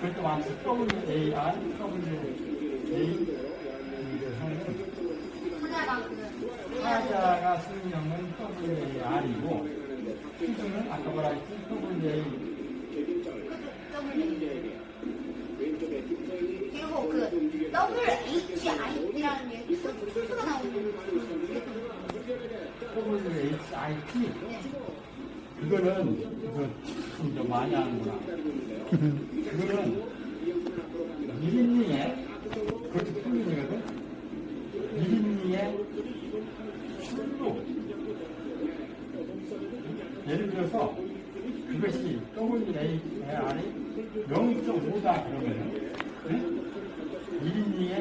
그렇게 많지. WAR, WA. 그 타자가 수명은 WAR이고, 수중은 아까 뭐라 했지? WA. 그리고 그 WHI라는 게 수가 나오는 WHIT. 네. 그거는, 이거 참좀 많이 하는구나. 그거는, 1인칭에, 그것도 평균이거든? 1인칭에 술로, 예를 들어서, 그것이 WAR이 0.5다 그러면은, 응? 1인칭에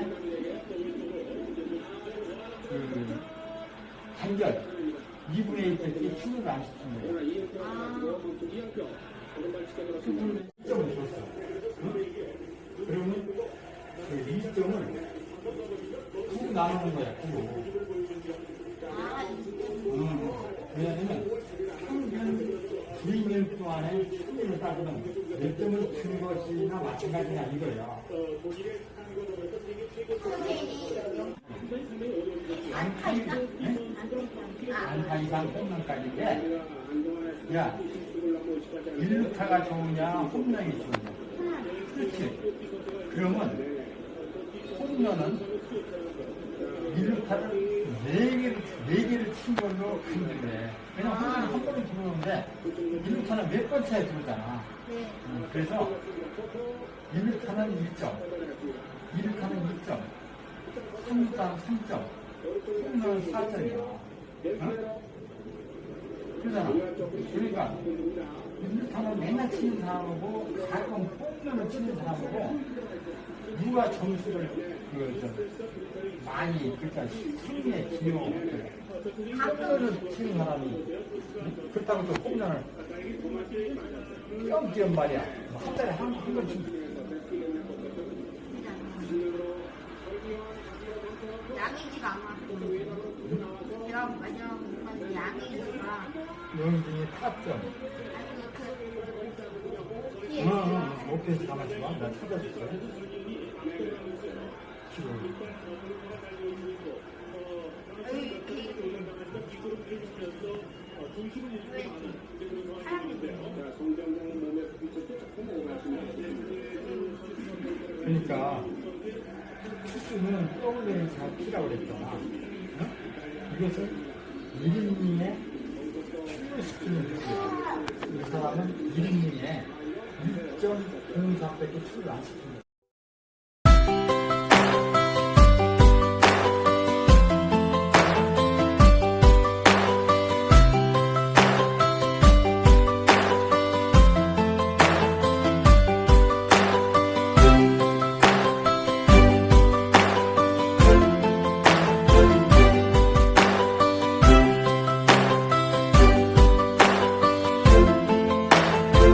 그, 단결, 2분의 1 뺏기 술을 안. 아, 수분을 2점을 줬어. 응? 그러면 그 2점을 9 나누는 거야, 9로. 아, 음, 왜냐면 평균 주인일 동안에 수분을 따지면 몇 점을 준 것이나 마찬가지냐. 선생님이 안타? 아, 안타 이상 홈런까지인데, 야, 1루타가 좋으냐, 홈런이 좋으냐. 그렇지. 그러면 홈런은 1루타를 4개를, 4개를 친 걸로 간주해. 왜냐면 홈런은 한 번은 들어오는데 1루타는 몇 번 차에 들어오잖아. 네. 음, 그래서 1루타는 1점, 2루타는 2점, 3루타는 3점, 홈런은 4점이야. 어? 그러잖아. 그러니까 1루타는 맨날 치는 사람하고 가끔 홈런을 치는 사람하고 누가 점수를 그, 저, 많이 그러니까 승리에 기여 홈런을 치는 사람이 응? 그렇다고 또 홈런을 띄엄띄엄 말이야 뭐한 달에 한, 한 번씩 양이지가 않아. 내가 마지막 한 양이지가 영진 이 타점 응, 응, 오케이 가만있어 봐. 나왜 사람들이 그러니까 투수는 떠올리는 잘 피라고 그랬잖아. 어? 이것은 1인민에 출루시키는. 이 사람은 1인민에 1.04밖에 출루 안 거야.